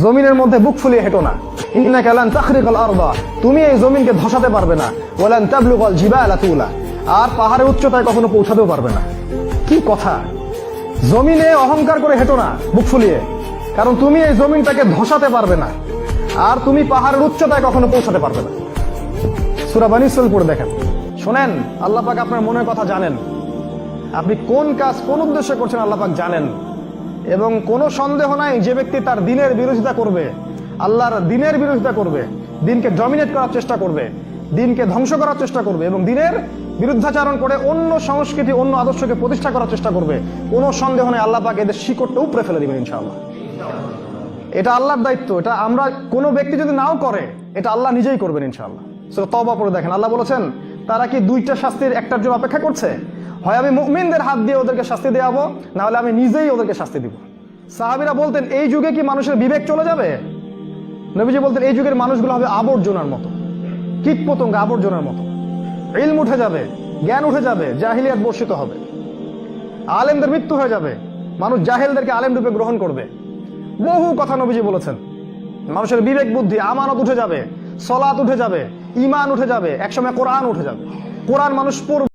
জমিনের মধ্যে বুক ফুলিয়ে হেঁটো না। ইন্নাকা লান তাখরিকাল আরদা। তুমি এই জমিনকে ধসাতে পারবে না। ওয়ালান তাবলুগাল জিবালা তুলা। আর পাহাড়ের উচ্চতায় কখনো পৌঁছাতেও পারবে না। কি কথা? জমিনে অহংকার করে হেঁটো না, বুক ফুলিয়ে। কারণ তুমি এই জমিনটাকে ধসাতে পারবে না। আর তুমি পাহাড়ের উচ্চতায় কখনো পৌঁছাতে পারবে না। সুরা বানী ইসরাইল পড়ে দেখেন। শোনেন, আল্লাহ পাক আপনার মনের কথা জানেন। আপনি কোন কাজ কোন উদ্দেশ্যে করছেন আল্লাহ পাক জানেন। এবং কোনো সন্দেহ নাই যে ব্যক্তি তার দিনের বিরোধিতা করবে, আল্লাহর দিনের বিরোধিতা করবে, দিনকে ডমিনেট করার চেষ্টা করবে, দিনকে ধ্বংস করার চেষ্টা করবে এবং দিনের বিরুদ্ধাচারণ করে অন্য সংস্কৃতি, অন্য আদর্শকে প্রতিষ্ঠা করার চেষ্টা করবে, কোনো সন্দেহ নেই, আল্লাহ পাক এদের শিকড়টা উপরে ফেলে দিবেন ইনশাআল্লাহ। এটা আল্লাহর দায়িত্ব, এটা আমরা কোনো ব্যক্তি যদি নাও করে, এটা আল্লাহ নিজেই করবেন ইনশাআল্লাহ। সেটা তবা পড়ে দেখেন, আল্লাহ বলেছেন তারা কি দুইটা শাস্তির একটার জন্য অপেক্ষা করছে? হয় আমি মুমিনদের হাত দিয়ে ওদেরকে শাস্তি দেওয়াবো না হলে আমি নিজেই ওদেরকে শাস্তি দিব। সাহাবিরা বলতেন, এই যুগে কি মানুষের বিবেক চলে যাবে? নবীজি বলতেন, এই যুগের মানুষগুলো হবে আবর্জনার মতো, কীট পতঙ্গ আবর্জনার মতো। ইলম উঠে যাবে, জ্ঞান উঠে যাবে, জাহিলিয়াত বর্ষিত হবে। আলেমদের মৃত্যু হয়ে যাবে, মানুষ জাহেলদেরকে আলেম রূপে গ্রহণ করবে। বহু কথা নবীজি বলেছেন। মানুষের বিবেক বুদ্ধি, আমানত উঠে যাবে। সলাত উঠে যাবে ইমান উঠে যাবে একসময় কোরআন উঠে যাবে। কোরআন মানুষ পড়বে।